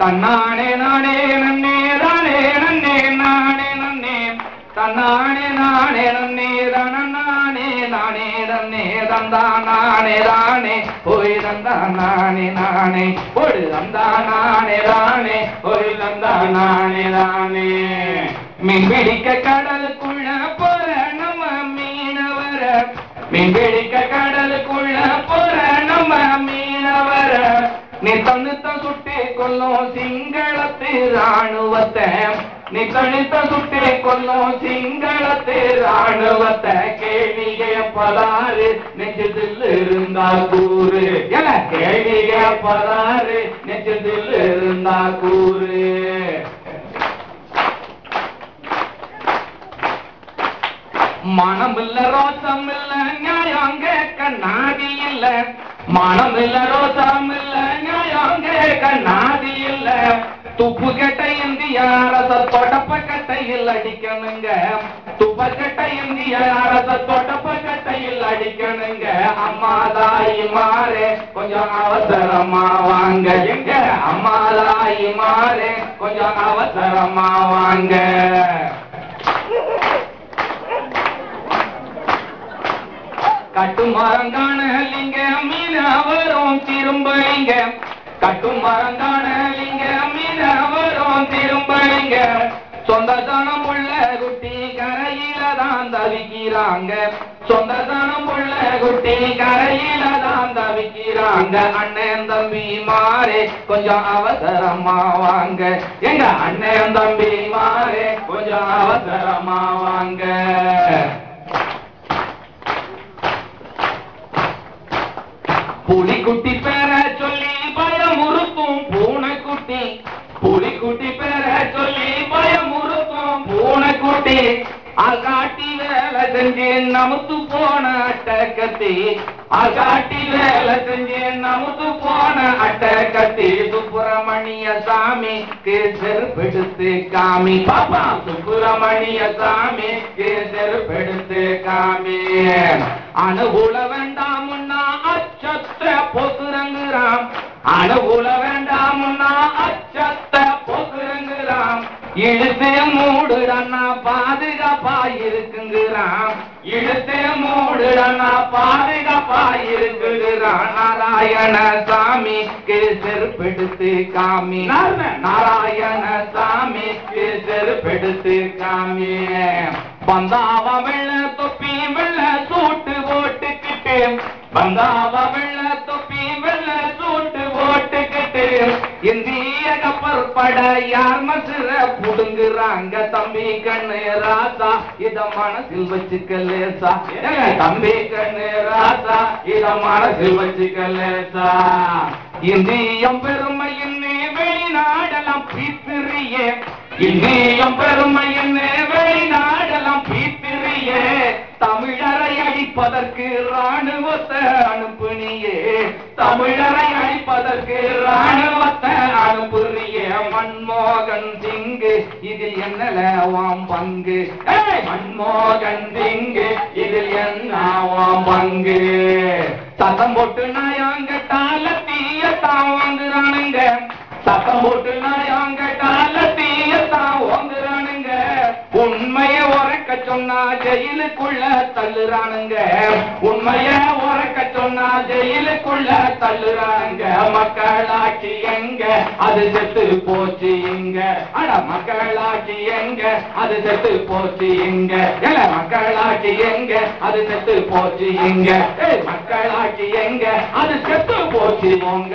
தன்னானே நானே நன்னே தானே நன்னே நானே நன்னே. தன்னானே நானே நன்னே தானே நானே தன்னே தந்தா நானே தானே. போய் தந்தா நானே நானே. ஒரு தந்தா நானே தானே. ஒரு தந்தா நானே தானே. மீன் பிடிக்க கடலுக்குள்ள போற நம்ம மீனவர. மீன் பிடிக்க கடலுக்குள்ள போற நம்ம மீனவர. நீ கொல்லும் சிங்களத்து ராணுவத்தை நீ தனித்த சுட்டி கொல்லும் சிங்களத்து ராணுவத்தை கேள்விய பதாறு நெஞ்சதில் இருந்தா கூறு. என கேள்விய பதாறு நெஞ்சதில் இருந்தா கூறு. மனம் இல்ல ரோசம் இல்ல நியாயம் கேட்க நாடி இல்ல. மனம் இல்ல ரோசம் இல்ல நியாயம் கேட்க நாதி துப்பு கெட்ட இந்திய அரச தொடப்ப கட்டையில் அடிக்கணுங்க. துப்ப கெட்ட இந்திய அரச தொடப்ப கட்டையில் அடிக்கணுங்க. அம்மா தாயி மாறே கொஞ்சம் அவசரமா வாங்க. எங்க அம்மா தாயி மாறே கொஞ்சம் அவசரமா வாங்க. கட்டும் மரம் காணலிங்க மீன வரும் திரும்பலிங்க கட்டும் மரம் சொந்த உள்ள குட்டி கரையில தான் தவிக்கிறாங்க. சொந்த உள்ள குட்டி கரையில தான் தவிக்கிறாங்க. அண்ணன் தம்பி மாறே கொஞ்சம் அவசரமா வாங்க. எங்க அண்ணன் தம்பி மாறே கொஞ்சம் அவசரமா வாங்க. பூனைக்குட்டி அகாட்டி வேலை செஞ்சு நமுத்து போன அட்டக்கத்தி அகாட்டி வேலை செஞ்சு நமுத்து போன அட்டக்கத்தி சுப்பிரமணிய சாமி செருப்பெடுத்து காமி. பாப்பா! சுப்பிரமணிய சாமி செருப்பெடுத்து காமி. அனுகூல வேண்டாமுன்னா அச்சத்த பொசுரங்குறாம். அனுகூல வேண்டாமுன்னா அச்சத்த பொசுரங்குறாம் இழுத்து மூடுடன்னா பாதுகாப்பா இருக்குங்கிறான் இழுத்து மூடுடன்னா பாதுகாப்பா இருக்குங்கிறான் நாராயண சாமி செருப்பெடுத்து காமி. நாராயண சாமி செருப்பெடுத்து காமி. பந்தாவ வெள்ள தொப்பி வெள்ள சூட்டு போட்டுக்கிட்டு பந்தாவ வெள்ள தொப்பி வெள்ள சூட்டு போட்டுக்கிட்டு இந்திய கப்பல் பட புடுங்குறாங்க தம்பி கண்ணு ராசா. இத மனசில் வச்சுக்க லேசா. தம்பி கண்ணு ராசா இத மனசில் வச்சுக்க லேசா. இந்தியம் பெருமையின் வெளிநாடெல்லாம் பீத்திரிய. இந்தியம் பெருமையின் வெளிநாடெல்லாம் பீத்திரிய. தமிழரை அழிப்பதற்கு ராணுவத்தை அனுப்புனியே. தமிழரை அழிப்பதற்கு ராணுவ மன்மோகந்திங்கு இதில் என்னவாம் பங்கு? மன்மோகந்திங்கு இதில் என்னவாம் பங்கு? சத்தம் போட்டு நாயாங்கட்டால தீயத்தான் வாங்குறானுங்க சத்தம் போட்டு நாயாங்கட்டால தீயத்தான் வாங்குறானுங்க உண்மைய உரைக்க சொன்னா ஜெயிலுக்குள்ள தள்ளுறானுங்க. உண்மைய உரைக்க சொன்னா ஜெயிலுக்குள்ள தள்ளுறாங்க. மக்களாக்கி எங்க? அது செத்து போச்சு இங்க. அட மக்களாக்கி எங்க? அது செத்து போச்சு இங்க. இல்ல மக்களாக்கி எங்க? அது செத்து போச்சு இங்க. மக்களாக்கி எங்க? அது செத்து போச்சு உங்க